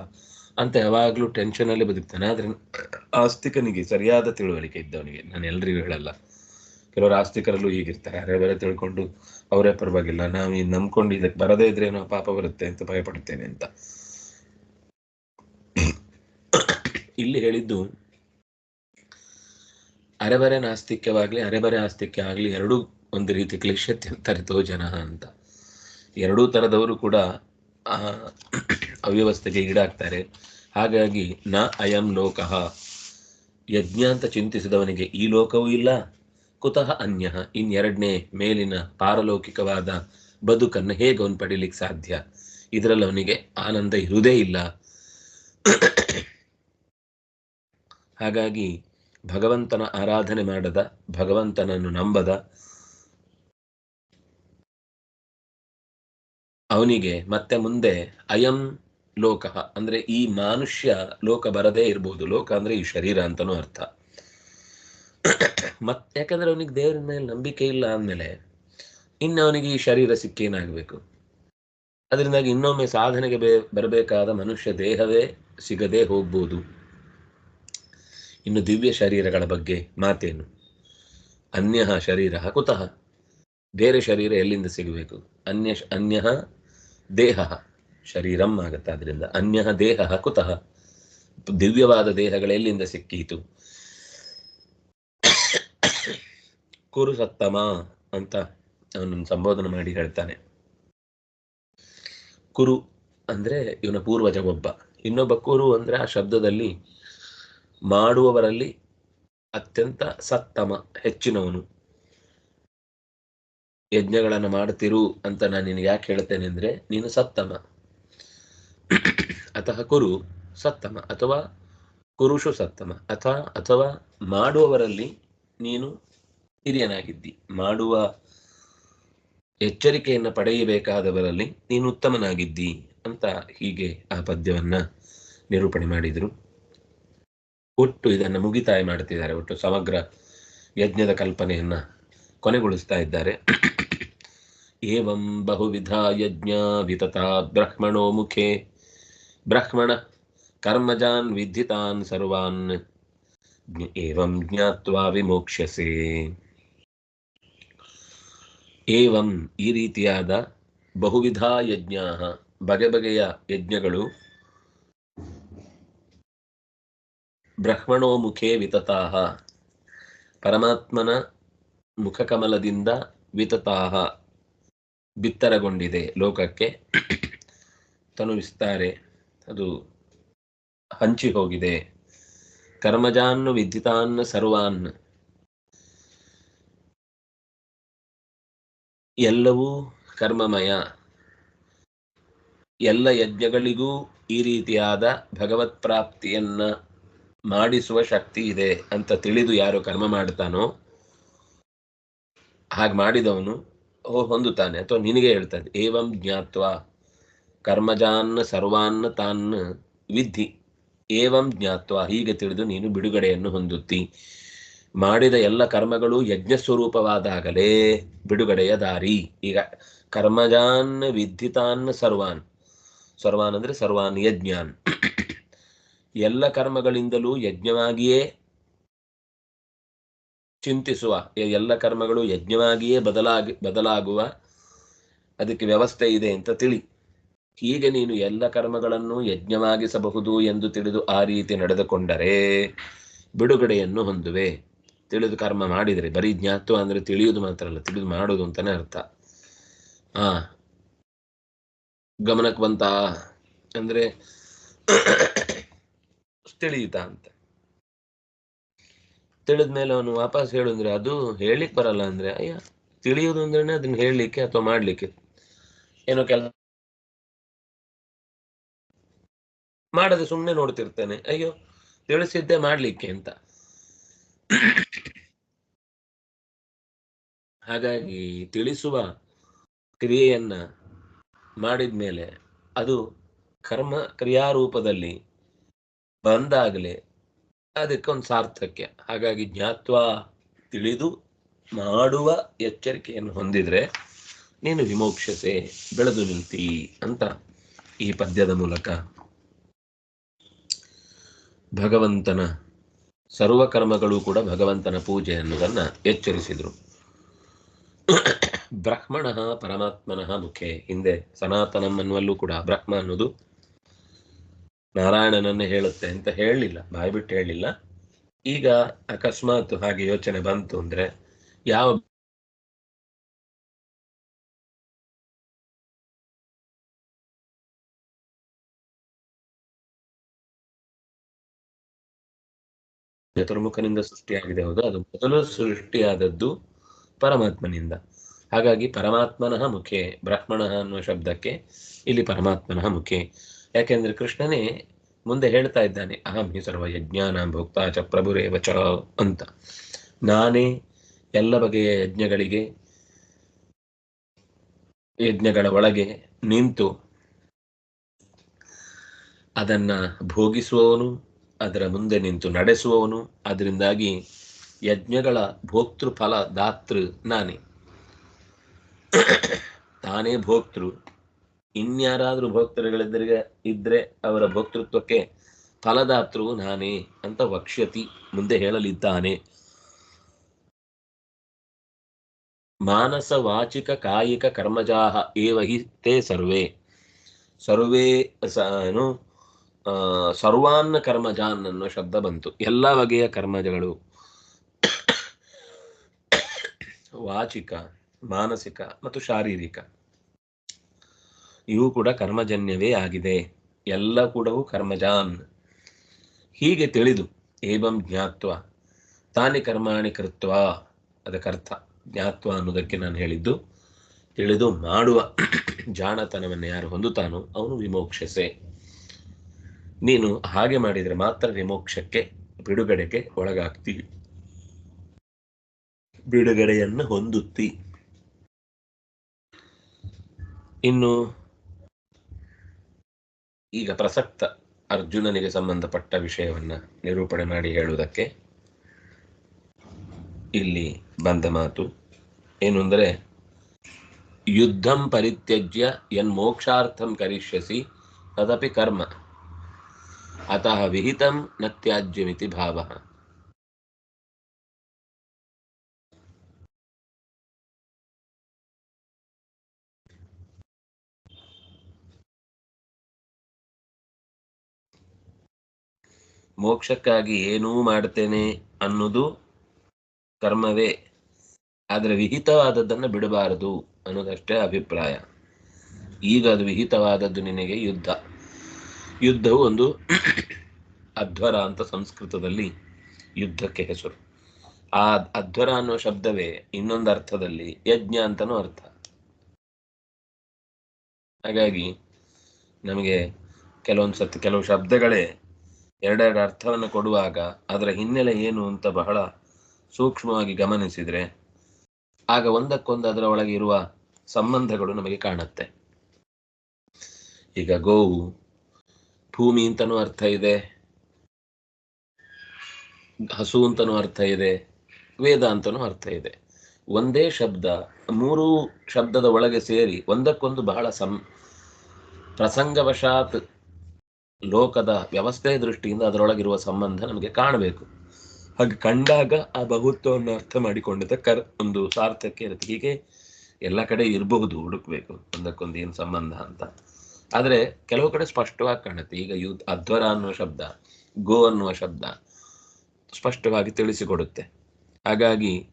ಅಂತ ಯಾವಾಗಲೂ ಟೆನ್ಷನಲ್ಲಿ ಬದುಕ್ತಾನೆ. ಆದರೆ ಆಸ್ತಿಕನಿಗೆ ಸರಿಯಾದ ತಿಳುವಳಿಕೆ ಇದ್ದವನಿಗೆ, ನಾನು ಎಲ್ರಿಗೂ ಹೇಳಲ್ಲ. ಕೆಲವರು ಆಸ್ತಿಕರಲ್ಲೂ ಹೀಗಿರ್ತಾರೆ. ಅರೆ ಬೇರೆ ತಿಳ್ಕೊಂಡು ಅವರೇ ಪರವಾಗಿಲ್ಲ. ನಾವು ಇದು ನಂಬ್ಕೊಂಡು ಇದಕ್ಕೆ ಬರದೇ ಇದ್ರೆ ಏನೋ ಪಾಪ ಬರುತ್ತೆ ಅಂತ ಭಯಪಡ್ತೇನೆ ಅಂತ. ಇಲ್ಲಿ ಹೇಳಿದ್ದು ಅರೆಬರೆ ನಾಸ್ತಿಕ್ಯವಾಗ್ಲಿ ಅರೆಬರೆ ಆಸ್ತಿಕ್ಯ ಆಗ್ಲಿ ಎರಡೂ ಒಂದು ರೀತಿ ಕ್ಲಿಶ್ಯತ್ಯಂತರಿತೋ ಜನ ಅಂತ. ಎರಡೂ ಥರದವರು ಕೂಡ ಅವ್ಯವಸ್ಥೆಗೆ ಈಡಾಗ್ತಾರೆ. ಹಾಗಾಗಿ ನ ಅಯಂ ಲೋಕಃ. ಯಜ್ಞ ಅಂತ ಚಿಂತಿಸಿದವನಿಗೆ ಈ ಲೋಕವೂ ಇಲ್ಲ. ಕುತಃ ಅನ್ಯ. ಇನ್ನೆರಡನೇ ಮೇಲಿನ ಪಾರಲೌಕಿಕವಾದ ಬದುಕನ್ನು ಹೇಗೆ ಅವನು ಪಡೀಲಿಕ್ಕೆ ಸಾಧ್ಯ? ಇದರಲ್ಲಿ ಅವನಿಗೆ ಆನಂದ ಇರುವುದೇ ಇಲ್ಲ. ಹಾಗಾಗಿ ಭಗವಂತನ ಆರಾಧನೆ ಮಾಡದ, ಭಗವಂತನನ್ನು ನಂಬದ ಅವನಿಗೆ ಮತ್ತೆ ಮುಂದೆ ಅಯಂ ಲೋಕ, ಅಂದ್ರೆ ಈ ಮಾನುಷ್ಯ ಲೋಕ ಬರದೇ ಇರ್ಬೋದು. ಲೋಕ ಅಂದ್ರೆ ಈ ಶರೀರ ಅಂತನೂ ಅರ್ಥ. ಮತ್ ಯಾಕಂದ್ರೆ ಅವನಿಗೆ ದೇವರ ಮೇಲೆ ನಂಬಿಕೆ ಇಲ್ಲ ಅಂದಮೇಲೆ ಇನ್ನು ಅವನಿಗೆ ಈ ಶರೀರ ಸಿಕ್ಕೇನಾಗಬೇಕು ಅದರಿಂದಾಗಿ ಇನ್ನೊಮ್ಮೆ ಸಾಧನೆಗೆ ಬೇ, ಬರಬೇಕಾದ ಮನುಷ್ಯ ದೇಹವೇ ಸಿಗದೆ ಹೋಗ್ಬೋದು. ಇನ್ನು ದಿವ್ಯ ಶರೀರಗಳ ಬಗ್ಗೆ ಮಾತೇನು? ಅನ್ಯ ಶರೀರ ಕುತಃ. ಬೇರೆ ಶರೀರ ಎಲ್ಲಿಂದ ಸಿಗಬೇಕು? ಅನ್ಯ ಅನ್ಯ ದೇಹ, ಶರೀರಂ ಆಗುತ್ತೆ. ಅದರಿಂದ ಅನ್ಯ ದೇಹ ಕುತಃ. ದಿವ್ಯವಾದ ದೇಹಗಳೆಲ್ಲಿಂದ ಸಿಕ್ಕೀತು? ಕುರು ಸತ್ತಮ ಅಂತ ಅವನನ್ನು ಸಂಬೋಧನೆ ಮಾಡಿ ಹೇಳ್ತಾನೆ. ಕುರು ಅಂದ್ರೆ ಇವನ ಪೂರ್ವಜ ಒಬ್ಬ. ಇನ್ನೊಬ್ಬ ಕುರು ಅಂದ್ರೆ ಆ ಶಬ್ದದಲ್ಲಿ ಮಾಡುವವರಲ್ಲಿ ಅತ್ಯಂತ ಸತ್ತಮ, ಹೆಚ್ಚಿನವನು. ಯಜ್ಞಗಳನ್ನು ಮಾಡ್ತಿರು ಅಂತ ನಾನು ನಿನಗೆ ಯಾಕೆ ಹೇಳ್ತೇನೆ ಅಂದ್ರೆ, ನೀನು ಸತ್ತಮ. ಅಥವಾ ಕುರು ಸತ್ತಮ, ಅಥವಾ ಕುರುಷು ಸತ್ತಮ, ಅಥವಾ ಅಥವಾ ಮಾಡುವವರಲ್ಲಿ ನೀನು ಹಿರಿಯನಾಗಿದ್ದಿ. ಮಾಡುವ ಎಚ್ಚರಿಕೆಯನ್ನು ಪಡೆಯಬೇಕಾದವರಲ್ಲಿ ನೀನು ಉತ್ತಮನಾಗಿದ್ದಿ ಅಂತ ಹೀಗೆ ಆ ಪದ್ಯವನ್ನ ನಿರೂಪಣೆ ಮಾಡಿದರು. ಒಟ್ಟು ಇದನ್ನು ಮುಗಿತಾಯ ಮಾಡ್ತಿದ್ದಾರೆ. ಒಟ್ಟು ಸಮಗ್ರ ಯಜ್ಞದ ಕಲ್ಪನೆಯನ್ನ ಕೊನೆಗೊಳಿಸ್ತಾ ಇದ್ದಾರೆ. ಏವಂ ಬಹುವಿಧ ಯಜ್ಞ ವಿತತ ಬ್ರಹ್ಮಣೋ ಮುಖೆ ಬ್ರಹ್ಮಣ ಕರ್ಮಜಾನ್ ವಿಧಿತಾನ್ ಸರ್ವಾನ್ ಏವಂ ಜ್ಞಾತ್ವಾ ವಿಮೋಕ್ಷ್ಯಸೆ ಏವಂ ಈ ರೀತಿಯಾದ ಬಹುವಿಧ ಯಜ್ಞ ಬಗೆ ಬಗೆಯ ಯಜ್ಞಗಳು ಬ್ರಹ್ಮಣೋ ಮುಖೇ ವಿತತಾಹ, ಪರಮಾತ್ಮನ ಮುಖಕಮಲದಿಂದ ವಿತತಾಹ. ಬಿತ್ತರಗೊಂಡಿದೆ ಲೋಕಕ್ಕೆ. ತನುವಿಸ್ತಾರೆ ಅದು ಹಂಚಿ ಹೋಗಿದೆ. ಕರ್ಮಜಾನ್ ವಿದ್ಯುತಾನ್ ಸರ್ವಾನ್. ಎಲ್ಲವೂ ಕರ್ಮಮಯ. ಎಲ್ಲ ಯಜ್ಞಗಳಿಗೂ ಈ ರೀತಿಯಾದ ಭಗವತ್ ಪ್ರಾಪ್ತಿಯನ್ನ ಮಾಡಿಸುವ ಶಕ್ತಿ ಇದೆ ಅಂತ ತಿಳಿದು ಯಾರು ಕರ್ಮ ಮಾಡ್ತಾನೋ, ಹಾಗೆ ಮಾಡಿದವನು ಹೊಂದುತ್ತಾನೆ ಅಥವಾ ನಿನಗೆ ಹೇಳ್ತಾನೆ. ಏವಂ ಜ್ಞಾತ್ವ, ಕರ್ಮಜಾನ್ ಸರ್ವಾನ್ ತಾನ್ ವಿದ್ಧಿ. ಏವಂ ಜ್ಞಾತ್ವ, ಹೀಗೆ ತಿಳಿದು ನೀನು ಬಿಡುಗಡೆಯನ್ನು ಹೊಂದುತ್ತಿ. ಮಾಡಿದ ಎಲ್ಲ ಕರ್ಮಗಳು ಯಜ್ಞ ಸ್ವರೂಪವಾದಾಗಲೇ ಬಿಡುಗಡೆಯ ದಾರಿ. ಈಗ, ಕರ್ಮಜಾನ್ ವಿದ್ಧಿತಾನ್ ಸರ್ವಾನ್. ಸರ್ವಾನ್ ಅಂದ್ರೆ ಸರ್ವಾನ್ ಯಜ್ಞಾನ್ ಎಲ್ಲ ಕರ್ಮಗಳಿಂದಲೂ ಯಜ್ಞವಾಗಿಯೇ ಚಿಂತಿಸುವ ಎಲ್ಲ ಕರ್ಮಗಳು ಯಜ್ಞವಾಗಿಯೇ ಬದಲಾಗಿ, ಬದಲಾಗುವ ಅದಕ್ಕೆ ವ್ಯವಸ್ಥೆ ಇದೆ ಅಂತ ತಿಳಿ. ಹೀಗೆ ನೀನು ಎಲ್ಲ ಕರ್ಮಗಳನ್ನು ಯಜ್ಞವಾಗಿಸಬಹುದು ಎಂದು ತಿಳಿದು ಆ ರೀತಿ ನಡೆದುಕೊಂಡರೆ ಬಿಡುಗಡೆಯನ್ನು ಹೊಂದುವೆ. ತಿಳಿದು ಕರ್ಮ ಮಾಡಿದರೆ, ಬರೀ ಜ್ಞಾತ್ವ ಅಂದ್ರೆ ತಿಳಿಯುವುದು ಮಾತ್ರ ಅಲ್ಲ, ತಿಳಿದು ಮಾಡುವುದು ಅಂತಾನೆ ಅರ್ಥ. ಆ, ಗಮನಕ್ಕೆ ಬಂತ? ಅಂದರೆ ತಿಳಿಯುತ್ತಾ ಅಂತ. ತಿಳಿದ್ಮೇಲೆ ಅವನು ವಾಪಸ್ ಹೇಳು ಅಂದ್ರೆ ಅದು ಹೇಳಲಿಕ್ಕೆ ಬರಲ್ಲ ಅಂದ್ರೆ, ಅಯ್ಯ ತಿಳಿಯುವುದು ಅಂದ್ರೆ ಅದನ್ನ ಹೇಳಲಿಕ್ಕೆ ಅಥವಾ ಮಾಡ್ಲಿಕ್ಕೆ. ಏನೋ ಕೆಲ, ಮಾಡದೆ ಸುಮ್ಮನೆ ನೋಡ್ತಿರ್ತೇನೆ. ಅಯ್ಯೋ, ತಿಳಿಸಿದ್ದೆ ಮಾಡ್ಲಿಕ್ಕೆ ಅಂತ. ಹಾಗಾಗಿ ತಿಳಿಸುವ ಕ್ರಿಯೆಯನ್ನ ಮಾಡಿದ್ಮೇಲೆ ಅದು ಕರ್ಮ ಕ್ರಿಯಾರೂಪದಲ್ಲಿ ಬಂದಾಗಲೇ ಅದಕ್ಕೊಂದು ಸಾರ್ಥಕ್ಯ ಹಾಗಾಗಿ ಜ್ಞಾತ್ವ ತಿಳಿದು ಮಾಡುವ ಎಚ್ಚರಿಕೆಯನ್ನು ಹೊಂದಿದ್ರೆ ನೀನು ವಿಮೋಕ್ಷತೆ ಬೆಳೆದು ನಿಲ್ತಿ ಅಂತ ಈ ಪದ್ಯದ ಮೂಲಕ. ಭಗವಂತನ ಸರ್ವ ಕರ್ಮಗಳು ಕೂಡ ಭಗವಂತನ ಪೂಜೆ ಅನ್ನೋದನ್ನ ಎಚ್ಚರಿಸಿದರು. ಬ್ರಹ್ಮಣ ಪರಮಾತ್ಮನಃ ಮುಖೆ. ಹಿಂದೆ ಸನಾತನಂ ಅನ್ನುವಲ್ಲೂ ಕೂಡ ಬ್ರಹ್ಮ ಅನ್ನೋದು ನಾರಾಯಣನನ್ನೇ ಹೇಳುತ್ತೆ ಅಂತ ಹೇಳಲಿಲ್ಲ ಬಾಯ್ಬಿಟ್ಟು ಹೇಳಲಿಲ್ಲ ಈಗ ಅಕಸ್ಮಾತ್ ಹಾಗೆ ಯೋಚನೆ ಬಂತು ಅಂದ್ರೆ ಯಾವ ಚತುರ್ಮುಖನಿಂದ ಸೃಷ್ಟಿಯಾಗಿದೆ ಹೌದು, ಅದು ಮೊದಲು ಸೃಷ್ಟಿಯಾದದ್ದು ಪರಮಾತ್ಮನಿಂದ. ಹಾಗಾಗಿ ಪರಮಾತ್ಮನಃ ಮುಖೆ, ಬ್ರಾಹ್ಮಣ ಅನ್ನುವ ಶಬ್ದಕ್ಕೆ ಇಲ್ಲಿ ಪರಮಾತ್ಮನಃ ಮುಖೆ. ಯಾಕೆಂದ್ರೆ ಕೃಷ್ಣನೇ ಮುಂದೆ ಹೇಳ್ತಾ ಇದ್ದಾನೆ, ಅಹಂ ಹಿ ಸರ್ವ ಯಜ್ಞಾನ ಭೋಕ್ತಾ ಚ ಪ್ರಭುರೇ ವಚ ಅಂತ. ನಾನೇ ಎಲ್ಲ ಬಗೆಯ ಯಜ್ಞಗಳಿಗೆ, ಯಜ್ಞಗಳ ಒಳಗೆ ನಿಂತು ಅದನ್ನ ಭೋಗಿಸುವವನು, ಅದರ ಮುಂದೆ ನಿಂತು ನಡೆಸುವವನು, ಅದರಿಂದಾಗಿ ಯಜ್ಞಗಳ ಭೋಕ್ತೃ ಫಲ ದಾತೃ ನಾನೇ. ತಾನೇ ಭೋಕ್ತೃ. ಇನ್ಯಾರಾದ್ರೂ ಭಕ್ತರುಗಳಿದ್ದರಿಗೆ ಇದ್ರೆ ಅವರ ಭಕ್ತೃತ್ವಕ್ಕೆ ಫಲದಾತೃವು ನಾನೇ ಅಂತ ವಕ್ಷ್ಯತಿ ಮುಂದೆ ಹೇಳಲಿದ್ದಾನೆ. ಮಾನಸ ವಾಚಿಕ ಕಾಯಿಕ ಕರ್ಮಜಾಹ ಏವ ಸರ್ವೇ. ಸರ್ವೇ ಸನು ಏನು ಸರ್ವಾನ್ನ ಕರ್ಮಜಾನ್ ಅನ್ನೋ ಶಬ್ದ ಬಂತು. ಎಲ್ಲ ಬಗೆಯ ಕರ್ಮಜಗಳು. ವಾಚಿಕ, ಮಾನಸಿಕ ಮತ್ತು ಶಾರೀರಿಕ. ಇವು ಕೂಡ ಕರ್ಮಜನ್ಯವೇ ಆಗಿದೆ. ಎಲ್ಲ ಕೂಡವು ಕರ್ಮಜಾನ್. ಹೀಗೆ ತಿಳಿದು ಏವಂ ಜ್ಞಾತ್ವ. ತಾನೇ ಕರ್ಮಾಣಿ ಕೃತ್ವ. ಅದಕ್ಕರ್ಥ ಜ್ಞಾತ್ವ ಅನ್ನೋದಕ್ಕೆ ನಾನು ಹೇಳಿದ್ದು. ತಿಳಿದು ಮಾಡುವ ಜಾಣತನವನ್ನು ಯಾರು ಹೊಂದುತ್ತಾನೋ ಅವನು ವಿಮೋಕ್ಷಸೆ. ನೀನು ಹಾಗೆ ಮಾಡಿದರೆ ಮಾತ್ರ ವಿಮೋಕ್ಷಕ್ಕೆ, ಬಿಡುಗಡೆಗೆ ಒಳಗಾಗ್ತಿ ಬಿಡುಗಡೆಯನ್ನು ಹೊಂದುತ್ತಿ. ಇನ್ನು ಈಗ ಪ್ರಸಕ್ತ ಅರ್ಜುನನಿಗೆ ಸಂಬಂಧಪಟ್ಟ ವಿಷಯವನ್ನ ನಿರೂಪಣೆ ಮಾಡಿ ಹೇಳುವುದಕ್ಕೆ ಇಲ್ಲಿ ಬಂದ ಮಾತು ಏನು ಅಂದರೆ, ಯುದ್ಧಂ ಪರಿತ್ಯಜ್ಯ ಎನ್ ಮೋಕ್ಷಾರ್ಥಂ ಕರಿಷ್ಯಸಿ, ತದಪಿ ಕರ್ಮ, ಅತಃ ವಿಹಿತಂ ನ ತ್ಯಾಜ್ಯಮಿತಿ ಭಾವ. ಮೋಕ್ಷಕ್ಕಾಗಿ ಏನೂ ಮಾಡ್ತೇನೆ ಅನ್ನೋದು ಕರ್ಮವೇ. ಆದರೆ ವಿಹಿತವಾದದ್ದನ್ನು ಬಿಡಬಾರದು ಅನ್ನೋದಷ್ಟೇ ಅಭಿಪ್ರಾಯ. ಈಗ ಅದು ವಿಹಿತವಾದದ್ದು ನಿನಗೆ ಯುದ್ಧ. ಯುದ್ಧವು ಒಂದು ಅಧ್ವರ ಅಂತ ಸಂಸ್ಕೃತದಲ್ಲಿ ಯುದ್ಧಕ್ಕೆ ಹೆಸರು. ಆ ಅಧ್ವರ ಅನ್ನೋ ಶಬ್ದವೇ ಇನ್ನೊಂದು ಅರ್ಥದಲ್ಲಿ ಯಜ್ಞ ಅಂತನೂ ಅರ್ಥ. ಹಾಗಾಗಿ ನಮಗೆ ಕೆಲವೊಂದು ಸತ್ ಕೆಲವು ಶಬ್ದಗಳೇ ಎರಡೆರಡು ಅರ್ಥವನ್ನು ಕೊಡುವಾಗ ಅದರ ಹಿನ್ನೆಲೆ ಏನು ಅಂತ ಬಹಳ ಸೂಕ್ಷ್ಮವಾಗಿ ಗಮನಿಸಿದರೆ, ಆಗ ಒಂದಕ್ಕೊಂದು ಅದರ ಒಳಗೆ ಇರುವ ಸಂಬಂಧಗಳು ನಮಗೆ ಕಾಣುತ್ತೆ. ಈಗ ಗೋವು, ಭೂಮಿ ಅಂತನೂ ಅರ್ಥ ಇದೆ, ಹಸು ಅಂತನೂ ಅರ್ಥ ಇದೆ, ವೇದ ಅಂತನೂ ಅರ್ಥ ಇದೆ. ಒಂದೇ ಶಬ್ದ, ಮೂರು ಶಬ್ದದ ಒಳಗೆ ಸೇರಿ ಒಂದಕ್ಕೊಂದು ಬಹಳ ಸಂ, ಪ್ರಸಂಗವಶಾತ್ ಲೋಕದ ವ್ಯವಸ್ಥೆಯ ದೃಷ್ಟಿಯಿಂದ ಅದರೊಳಗಿರುವ ಸಂಬಂಧ ನಮಗೆ ಕಾಣಬೇಕು. ಹಾಗೆ ಕಂಡಾಗ ಆ ಬಹುತ್ವವನ್ನು ಅರ್ಥ ಮಾಡಿಕೊಂಡಿದ್ದ ಕರ್, ಒಂದು ಸಾರ್ಥಕ್ಕೆ ಇರುತ್ತೆ. ಹೀಗೆ ಎಲ್ಲ ಕಡೆ ಇರಬಹುದು, ಹುಡುಕ್ಬೇಕು. ಒಂದಕ್ಕೊಂದು ಏನು ಸಂಬಂಧ ಅಂತ. ಆದರೆ ಕೆಲವು ಕಡೆ ಸ್ಪಷ್ಟವಾಗಿ ಕಾಣುತ್ತೆ. ಈಗ ಯು, ಅಧ್ವರ ಅನ್ನುವ ಶಬ್ದ, ಗೋ ಅನ್ನುವ ಶಬ್ದ ಸ್ಪಷ್ಟವಾಗಿ ತಿಳಿಸಿಕೊಡುತ್ತೆ. ಹಾಗಾಗಿ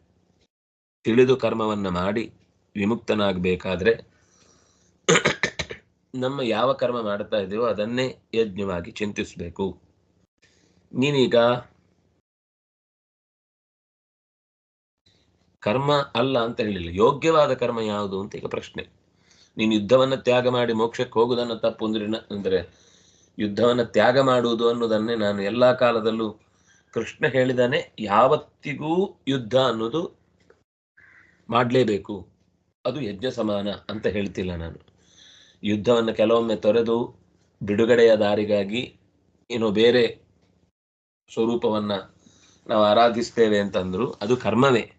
ತಿಳಿದು ಕರ್ಮವನ್ನ ಮಾಡಿ ವಿಮುಕ್ತನಾಗಬೇಕಾದ್ರೆ ನಮ್ಮ ಯಾವ ಕರ್ಮ ಮಾಡ್ತಾ ಇದೆಯೋ ಅದನ್ನೇ ಯಜ್ಞವಾಗಿ ಚಿಂತಿಸಬೇಕು. ನೀನೀಗ ಕರ್ಮ ಅಲ್ಲ ಅಂತ ಹೇಳಿಲ್ಲ. ಯೋಗ್ಯವಾದ ಕರ್ಮ ಯಾವುದು ಅಂತ ಈಗ ಪ್ರಶ್ನೆ. ನೀನು ಯುದ್ಧವನ್ನ ತ್ಯಾಗ ಮಾಡಿ ಮೋಕ್ಷಕ್ಕೆ ಹೋಗುದನ್ನ ತಪ್ಪು ಅಂದ್ರೆ ಅಂದ್ರೆ ಯುದ್ಧವನ್ನ ತ್ಯಾಗ ಮಾಡುವುದು ಅನ್ನೋದನ್ನೇ ನಾನು ಎಲ್ಲಾ ಕಾಲದಲ್ಲೂ ಕೃಷ್ಣ ಹೇಳಿದಾನೆ. ಯಾವತ್ತಿಗೂ ಯುದ್ಧ ಅನ್ನೋದು ಮಾಡಲೇಬೇಕು. ಅದು ಯಜ್ಞ ಸಮಾನ ಅಂತ ಹೇಳ್ತಿಲ್ಲ ನಾನು. ಯುದ್ಧವನ್ನು ಕೆಲವೊಮ್ಮೆ ತೊರೆದು ಬಿಡುಗಡೆಯ ದಾರಿಗಾಗಿ ಏನೋ ಬೇರೆ ಸ್ವರೂಪವನ್ನ ನಾವು ಆರಾಧಿಸ್ತೇವೆ ಅಂತಂದ್ರು ಅದು ಕರ್ಮವೇ.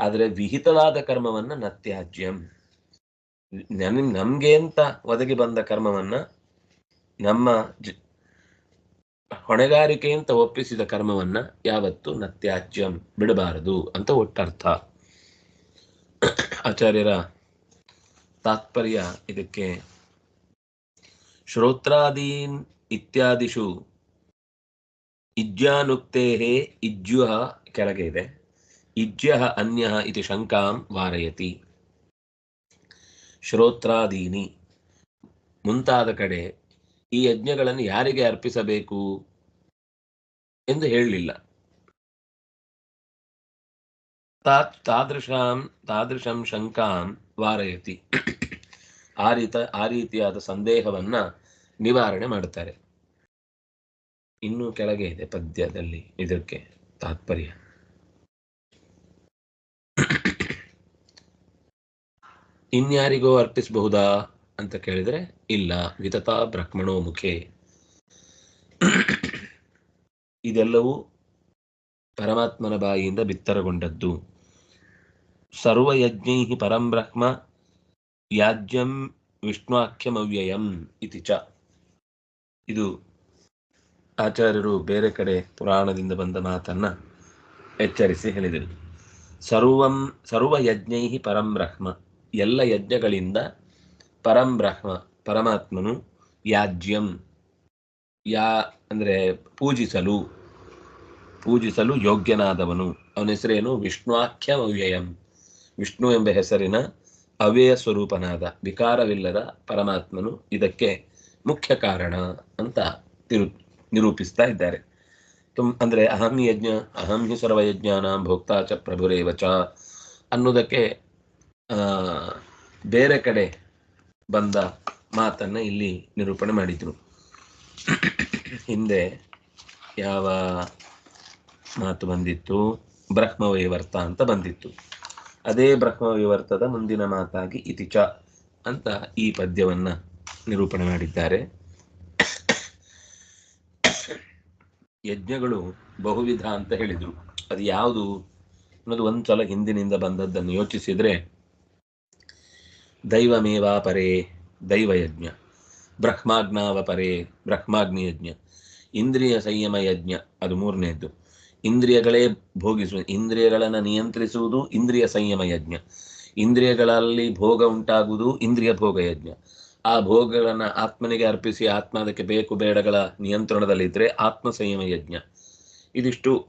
ಆದರೆ ವಿಹಿತವಾದ ಕರ್ಮವನ್ನ ನತ್ಯಾಜ್ಯಂ. ನನ್, ನಮ್ಗೆ ಅಂತ ಒದಗಿ ಬಂದ ಕರ್ಮವನ್ನ ನಮ್ಮ ಹೊಣೆಗಾರಿಕೆ ಅಂತ ಒಪ್ಪಿಸಿದ ಕರ್ಮವನ್ನ ಯಾವತ್ತು ನತ್ಯಾಜ್ಯಂ, ಬಿಡಬಾರದು ಅಂತ ಒಟ್ಟರ್ಥ. ಆಚಾರ್ಯರ ತಾತ್ಪರ್ಯ ಇದಕ್ಕೆ. ಶ್ರೋತ್ರಾದೀನ್ ಇತ್ಯಾದಿಷು ಇಜ್ಯಾನುಕ್ತೇ ಇಜ್ಯುಹ ಕೆಳಗೆ ಇದೆ. ಇಜ್ಯ ಅನ್ಯ ಇತಿ ಶಂಕಾಂ ವಾರಯತಿ. ಶ್ರೋತ್ರಾದೀನಿ ಮುಂತಾದ ಕಡೆ ಈ ಯಜ್ಞಗಳನ್ನು ಯಾರಿಗೆ ಅರ್ಪಿಸಬೇಕು ಎಂದು ಹೇಳಲಿಲ್ಲ. ತಾದೃಶಾಂ ತಾದೃಶಂ ಶಂಕಾಂ ವಾರಯತಿ ಆ ರೀತ, ಆ ರೀತಿಯಾದ ಸಂದೇಹವನ್ನ ನಿವಾರಣೆ ಮಾಡುತ್ತಾರೆ. ಇನ್ನೂ ಕೆಳಗೆ ಇದೆ ಪದ್ಯದಲ್ಲಿ ಇದಕ್ಕೆ ತಾತ್ಪರ್ಯ. ಇನ್ಯಾರಿಗೋ ಅರ್ಪಿಸಬಹುದಾ ಅಂತ ಕೇಳಿದ್ರೆ, ಇಲ್ಲ. ವಿತತಾ ಬ್ರಹ್ಮಣೋ ಮುಖೆ. ಇದೆಲ್ಲವೂ ಪರಮಾತ್ಮನ ಬಾಯಿಯಿಂದ ಬಿತ್ತರಗೊಂಡದ್ದು. ಸರ್ವಯಜ್ಞೈ ಪರಂ ಬ್ರಹ್ಮ ಯಾಜ್ಯಂ ವಿಷ್ಣುವಾಖ್ಯಮವ್ಯಯಂ ಇತಿ ಚ ಇದು ಆಚಾರ್ಯರು ಬೇರೆ ಕಡೆ ಪುರಾಣದಿಂದ ಬಂದ ಮಾತನ್ನ ಎಚ್ಚರಿಸಿ ಹೇಳಿದರು. ಸರ್ವಂ, ಸರ್ವಯಜ್ಞೈ ಪರಂ ಬ್ರಹ್ಮ, ಎಲ್ಲ ಯಜ್ಞಗಳಿಂದ ಪರಂ ಬ್ರಹ್ಮ, ಪರಮಾತ್ಮನು ಯಾಜ್ಯಂ ಯಾ ಅಂದರೆ ಪೂಜಿಸಲು ಪೂಜಿಸಲು ಯೋಗ್ಯನಾದವನು. ಅವನ ಹೆಸರೇನು? ವಿಷ್ಣುವಾಖ್ಯ ಅವ್ಯಯಂ ವಿಷ್ಣು ಎಂಬ ಹೆಸರಿನ ಅವ್ಯಯ ಸ್ವರೂಪನಾದ ವಿಕಾರವಿಲ್ಲದ ಪರಮಾತ್ಮನು ಇದಕ್ಕೆ ಮುಖ್ಯ ಕಾರಣ ಅಂತ ತಿರು, ನಿರೂಪಿಸ್ತಾ ಇದ್ದಾರೆ. ತುಮ್, ಅಂದರೆ ಅಹಂ ಯಜ್ಞ, ಅಹಂ ಹಿ ಸರ್ವಯಜ್ಞಾನಾಂ ಭೋಕ್ತಾ ಚ ಪ್ರಭುರೇವ ಚ ಅನ್ನೋದಕ್ಕೆ ಬೇರೆ ಕಡೆ ಬಂದ ಮಾತನ್ನ ಇಲ್ಲಿ ನಿರೂಪಣೆ ಮಾಡಿದ್ರು. ಹಿಂದೆ ಯಾವ ಮಾತು ಬಂದಿತ್ತು? ಬ್ರಹ್ಮವೈವರ್ತ ಅಂತ ಬಂದಿತ್ತು. ಅದೇ ಬ್ರಹ್ಮವೈವರ್ತದ ಮುಂದಿನ ಮಾತಾಗಿ ಇತಿಚ ಅಂತ ಈ ಪದ್ಯವನ್ನ ನಿರೂಪಣೆ ಮಾಡಿದ್ದಾರೆ. ಯಜ್ಞಗಳು ಬಹುವಿಧ ಅಂತ ಹೇಳಿದರು. ಅದು ಯಾವುದು ಅನ್ನೋದು ಒಂದ್ಸಲ ಹಿಂದಿನಿಂದ ಬಂದದ್ದನ್ನು ಯೋಚಿಸಿದ್ರೆ ದೈವಮೇವಾ ಪರೇ ದೈವಯಜ್ಞ ಬ್ರಹ್ಮಾಗ್ನಾವ ಪರೇ ಬ್ರಹ್ಮಾಗ್ನಿ ಯಜ್ಞ ಇಂದ್ರಿಯ ಸಂಯಮ ಯಜ್ಞ, ಅದು ಮೂರನೇದ್ದು. ಇಂದ್ರಿಯಗಳೇ ಭೋಗಿಸುವ ಇಂದ್ರಿಯಗಳನ್ನು ನಿಯಂತ್ರಿಸುವುದು ಇಂದ್ರಿಯ ಸಂಯಮ ಯಜ್ಞ. ಇಂದ್ರಿಯಗಳಲ್ಲಿ ಭೋಗ ಉಂಟಾಗುವುದು ಇಂದ್ರಿಯ ಭೋಗ ಯಜ್ಞ. ಆ ಭೋಗಗಳನ್ನು ಆತ್ಮನಿಗೆ ಅರ್ಪಿಸಿ ಆತ್ಮ ಅದಕ್ಕೆ ಬೇಕು ಬೇಡಗಳ ನಿಯಂತ್ರಣದಲ್ಲಿದ್ದರೆ ಆತ್ಮ ಸಂಯಮ ಯಜ್ಞ. ಇದಿಷ್ಟು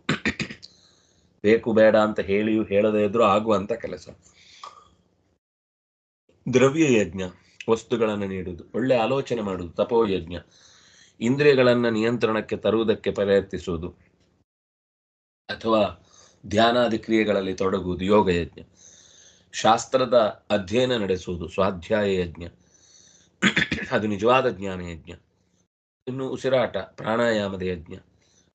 ಬೇಕು ಬೇಡ ಅಂತ ಹೇಳಿಯೂ ಹೇಳದೇ ಇದ್ರೂ ಆಗುವಂಥ ಕೆಲಸ. ದ್ರವ್ಯ ಯಜ್ಞ ವಸ್ತುಗಳನ್ನು ನೀಡುವುದು. ಒಳ್ಳೆ ಆಲೋಚನೆ ಮಾಡುವುದು. ತಪೋ ಯಜ್ಞ ಇಂದ್ರಿಯಗಳನ್ನು ನಿಯಂತ್ರಣಕ್ಕೆ ತರುವುದಕ್ಕೆ ಪ್ರಯತ್ನಿಸುವುದು. ಅಥವಾ ಧ್ಯಾನಾದಿ ಕ್ರಿಯೆಗಳಲ್ಲಿ ತೊಡಗುವುದು ಯೋಗ ಯಜ್ಞ ಶಾಸ್ತ್ರದ ಅಧ್ಯಯನ ನಡೆಸುವುದು ಸ್ವಾಧ್ಯಾಯ ಯಜ್ಞ ಅದು ನಿಜವಾದ ಜ್ಞಾನ ಯಜ್ಞ ಇನ್ನು ಉಸಿರಾಟ, ಪ್ರಾಣಾಯಾಮದ ಯಜ್ಞ,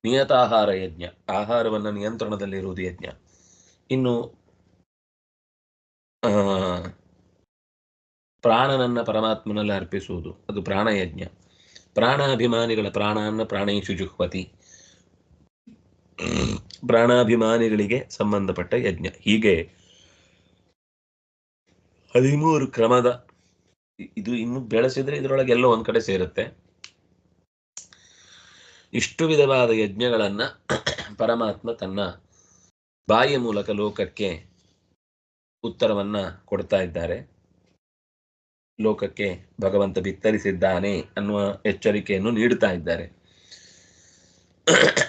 ನಿಯತಾಹಾರ ಯಜ್ಞ, ಆಹಾರವನ್ನು ನಿಯಂತ್ರಣದಲ್ಲಿರುವುದು ಯಜ್ಞ. ಇನ್ನು ಪ್ರಾಣನನ್ನ ಪರಮಾತ್ಮನಲ್ಲಿ ಅರ್ಪಿಸುವುದು, ಅದು ಪ್ರಾಣಯಜ್ಞ. ಪ್ರಾಣಾಭಿಮಾನಿಗಳ ಪ್ರಾಣಾನ್ನ ಪ್ರಾಣೇಶು ಜುಹ್ವತಿ. ಪ್ರಾಣಾಭಿಮಾನಿಗಳಿಗೆ ಸಂಬಂಧಪಟ್ಟ ಯಜ್ಞ. ಹೀಗೆ ಹದಿಮೂರು ಕ್ರಮದ ಇದು ಇನ್ನು ಬೆಳೆಸಿದ್ರೆ ಇದರೊಳಗೆ ಎಲ್ಲೋ ಒಂದ್ ಕಡೆ ಸೇರುತ್ತೆ. ಇಷ್ಟು ವಿಧವಾದ ಯಜ್ಞಗಳನ್ನ ಪರಮಾತ್ಮ ತನ್ನ ಬಾಯಿಯ ಮೂಲಕ ಲೋಕಕ್ಕೆ ಉತ್ತರವನ್ನ ಕೊಡ್ತಾ ಇದ್ದಾರೆ. ಲೋಕಕ್ಕೆ ಭಗವಂತ ಬಿತ್ತರಿಸಿದ್ದಾನೆ ಅನ್ನುವ ಎಚ್ಚರಿಕೆಯನ್ನು ನೀಡುತ್ತಾ ಇದ್ದಾರೆ.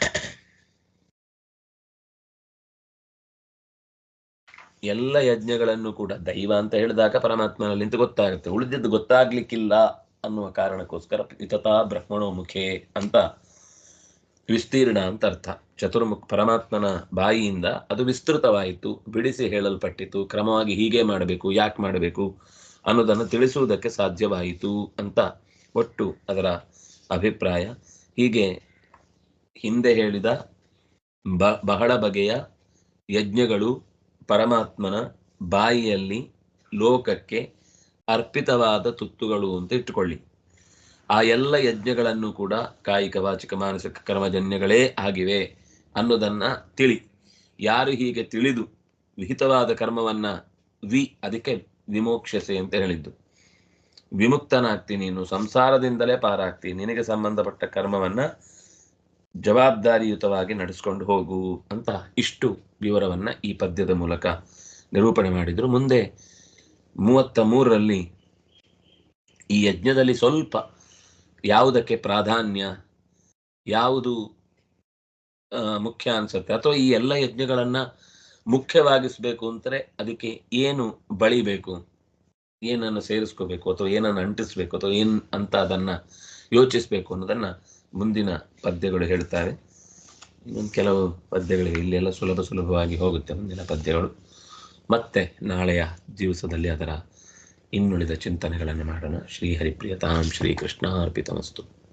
ಎಲ್ಲ ಯಜ್ಞಗಳನ್ನು ಕೂಡ ದೈವ ಅಂತ ಹೇಳಿದಾಗ ಪರಮಾತ್ಮನಲ್ಲಿ ಅಂತ ಗೊತ್ತಾಗುತ್ತೆ. ಉಳಿದಿದ್ದು ಗೊತ್ತಾಗ್ಲಿಕ್ಕಿಲ್ಲ ಅನ್ನುವ ಕಾರಣಕ್ಕೋಸ್ಕರ ಇತತಾ ಬ್ರಹ್ಮಣೋ ಮುಖೇ ಅಂತ ವಿಸ್ತೀರ್ಣ ಅಂತ ಅರ್ಥ. ಚತುರ್ಮುಖ ಪರಮಾತ್ಮನ ಬಾಯಿಯಿಂದ ಅದು ವಿಸ್ತೃತವಾಯಿತು, ಬಿಡಿಸಿ ಹೇಳಲ್ಪಟ್ಟಿತು, ಕ್ರಮವಾಗಿ ಹೀಗೆ ಮಾಡಬೇಕು, ಯಾಕೆ ಮಾಡಬೇಕು ಅನ್ನೋದನ್ನು ತಿಳಿಸುವುದಕ್ಕೆ ಸಾಧ್ಯವಾಯಿತು ಅಂತ ಒಟ್ಟು ಅದರ ಅಭಿಪ್ರಾಯ. ಹೀಗೆ ಹಿಂದೆ ಹೇಳಿದ ಬಹಳ ಬಗೆಯ ಯಜ್ಞಗಳು ಪರಮಾತ್ಮನ ಬಾಯಿಯಲ್ಲಿ ಲೋಕಕ್ಕೆ ಅರ್ಪಿತವಾದ ತುತ್ತುಗಳು ಅಂತ ಇಟ್ಟುಕೊಳ್ಳಿ. ಆ ಎಲ್ಲ ಯಜ್ಞಗಳನ್ನು ಕೂಡ ಕಾಯಿಕ, ವಾಚಿಕ, ಮಾನಸಿಕ ಕರ್ಮಜನ್ಯಗಳೇ ಆಗಿವೆ ಅನ್ನೋದನ್ನ ತಿಳಿ. ಯಾರು ಹೀಗೆ ತಿಳಿದು ವಿಹಿತವಾದ ಕರ್ಮವನ್ನ ವಿ ಅದಕ್ಕೆ ವಿಮೋಕ್ಷಸೆ ಅಂತ ಹೇಳಿದ್ದು. ವಿಮುಕ್ತನಾಗ್ತೀನಿ ನೀನು ಸಂಸಾರದಿಂದಲೇ ಪಾರಾಗ್ತೀನಿ, ನಿನಗೆ ಸಂಬಂಧಪಟ್ಟ ಕರ್ಮವನ್ನ ಜವಾಬ್ದಾರಿಯುತವಾಗಿ ನಡೆಸ್ಕೊಂಡು ಹೋಗು ಅಂತ ಇಷ್ಟು ವಿವರವನ್ನ ಈ ಪದ್ಯದ ಮೂಲಕ ನಿರೂಪಣೆ ಮಾಡಿದ್ರು. ಮುಂದೆ ಮೂವತ್ತ ಮೂರರಲ್ಲಿ ಈ ಯಜ್ಞದಲ್ಲಿ ಸ್ವಲ್ಪ ಯಾವುದಕ್ಕೆ ಪ್ರಾಧಾನ್ಯ, ಯಾವುದು ಮುಖ್ಯ ಅನ್ಸುತ್ತೆ? ಅಥವಾ ಈ ಎಲ್ಲ ಯಜ್ಞಗಳನ್ನ ಮುಖ್ಯವಾಗಿಸ್ಬೇಕು ಅಂತಾರೆ ಅದಕ್ಕೆ ಏನು ಬಳಿಬೇಕು? ಏನನ್ನು ಸೇರಿಸ್ಕೋಬೇಕು ಅಥವಾ ಏನನ್ನು ಅಂಟಿಸ್ಬೇಕು ಅಥವಾ ಏನ್ ಅಂತ ಅದನ್ನ ಯೋಚಿಸ್ಬೇಕು ಅನ್ನೋದನ್ನ ಮುಂದಿನ ಪದ್ಯಗಳು ಹೇಳ್ತಾರೆ. ಇನ್ನೊಂದು ಕೆಲವು ಪದ್ಯಗಳಿವೆ ಇಲ್ಲೆಲ್ಲ ಸುಲಭ ಸುಲಭವಾಗಿ ಹೋಗುತ್ತೆ ಮುಂದಿನ ಪದ್ಯಗಳು. ಮತ್ತೆ ನಾಳೆಯ ದಿವಸದಲ್ಲಿ ಅದರ ಇನ್ನುಳಿದ ಚಿಂತನೆಗಳನ್ನು ಮಾಡೋಣ. ಶ್ರೀ ಹರಿಪ್ರಿಯತಾಂ ಶ್ರೀ ಕೃಷ್ಣ ಅರ್ಪಿತಮಸ್ತು